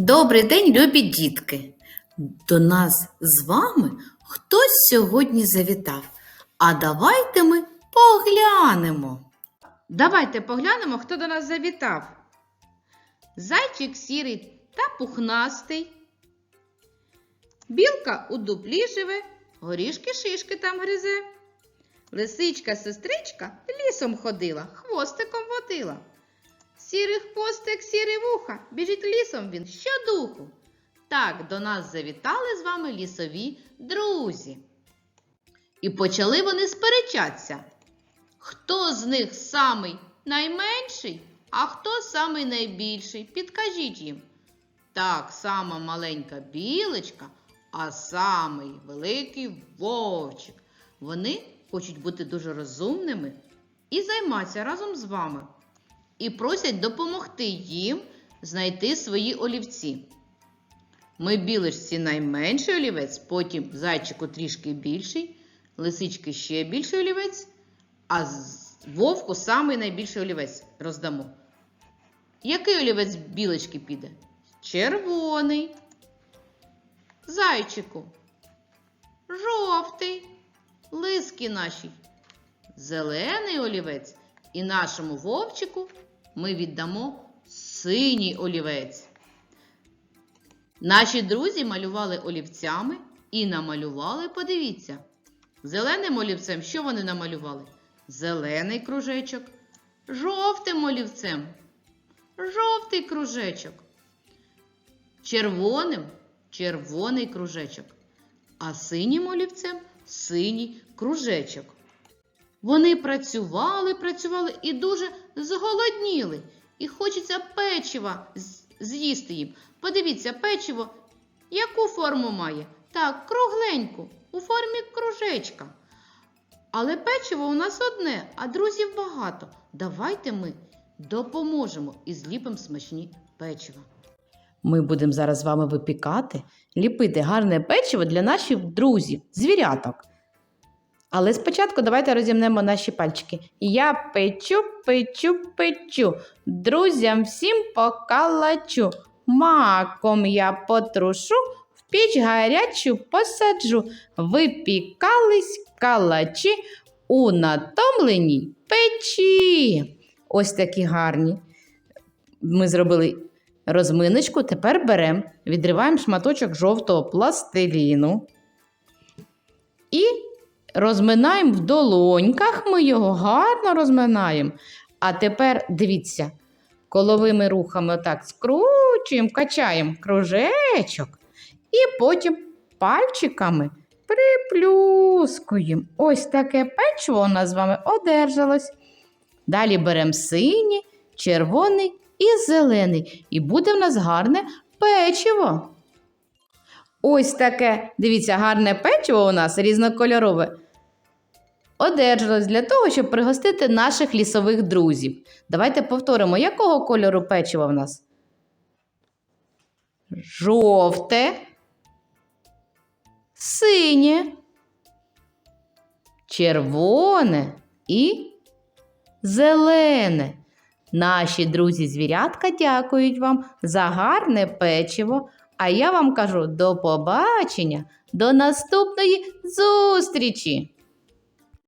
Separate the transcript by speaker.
Speaker 1: Добрий день, любі дітки! До нас з вами хтось сьогодні завітав. А давайте ми поглянемо.
Speaker 2: Давайте поглянемо, хто до нас завітав. Зайчик сірий та пухнастий. Білка у дуплі живе, горішки шишки там гризе. Лисичка сестричка лісом ходила, хвостиком водила. Сірий хвостик, сірий вуха, біжить лісом він щодуху. Так до нас завітали з вами лісові друзі. І почали вони сперечатися. Хто з них самий найменший, а хто самий найбільший? Підкажіть їм. Так, сама маленька білочка, а самий великий вовчик. Вони хочуть бути дуже розумними і займатися разом з вами. І просять допомогти їм знайти свої олівці. Ми білочці найменший олівець, потім зайчику трішки більший, лисички ще більший олівець, а вовку самий найбільший олівець роздамо. Який олівець білочки піде? Червоний. Зайчику. Жовтий. Лиски нашій. Зелений олівець. І нашому вовчику ми віддамо синій олівець. Наші друзі малювали олівцями і намалювали, подивіться. Зеленим олівцем що вони намалювали? Зелений кружечок. Жовтим олівцем. Жовтий кружечок. Червоним червоний кружечок. А синім олівцем синій кружечок. Вони працювали, працювали і дуже зголодніли. І хочеться печива з'їсти їм. Подивіться, печиво яку форму має? Так, кругленьку, у формі кружечка. Але печиво у нас одне, а друзів багато. Давайте ми допоможемо і зліпимо смачні печива.
Speaker 1: Ми будемо зараз з вами випікати, ліпити гарне печиво для наших друзів, звіряток. Але спочатку давайте розімнемо наші пальчики. Я печу, печу, печу. Друзям всім покалачу. Маком я потрушу, в піч гарячу посаджу. Випікались калачі у натомленій печі. Ось такі гарні. Ми зробили розминочку. Тепер беремо, відриваємо шматочок жовтого пластиліну і розминаємо в долоньках. Ми його гарно розминаємо. А тепер дивіться, коловими рухами отак скручуємо, качаємо кружечок і потім пальчиками приплюскуємо. Ось таке печиво у нас з вами одержалось. Далі беремо синій, червоний і зелений. І буде в нас гарне печиво. Ось таке, дивіться, гарне печиво у нас різнокольорове. Одержалось для того, щоб пригостити наших лісових друзів. Давайте повторимо, якого кольору печиво в нас? Жовте, синє, червоне і зелене. Наші друзі-звірятка дякують вам за гарне печиво. А я вам кажу до побачення, до наступної зустрічі!